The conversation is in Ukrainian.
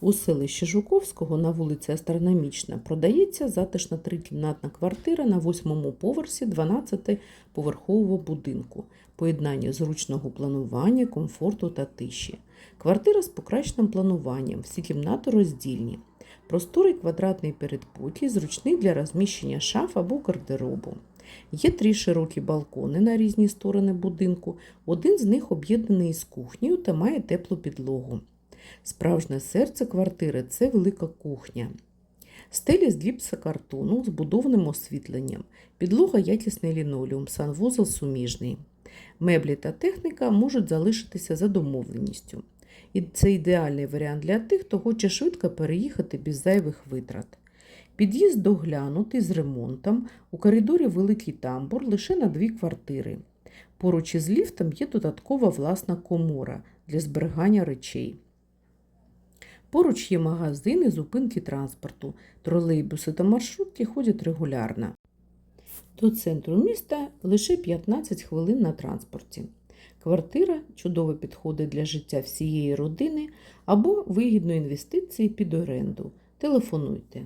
У селищі Жуковського на вулиці Астрономічна продається затишна трикімнатна квартира на восьмому поверсі 12-поверхового будинку. Поєднання зручного планування, комфорту та тиші. Квартира з покращеним плануванням, всі кімнати роздільні. Просторий квадратний передпокій, зручний для розміщення шаф або гардеробу. Є три широкі балкони на різні сторони будинку. Один з них об'єднаний із кухнею та має теплу підлогу. Справжнє серце квартири це велика кухня. Стелі з гіпсокартону з будовним освітленням, підлога якісний лінолеум, санвузол суміжний. Меблі та техніка можуть залишитися за домовленістю. І це ідеальний варіант для тих, хто хоче швидко переїхати без зайвих витрат. Під'їзд доглянутий з ремонтом, у коридорі великий тамбур лише на дві квартири. Поруч із ліфтом є додаткова власна комора для зберігання речей. Поруч є магазини, зупинки транспорту, тролейбуси та маршрутки ходять регулярно. До центру міста лише 15 хвилин на транспорті. Квартира чудово підходить для життя всієї родини або вигідної інвестиції під оренду. Телефонуйте.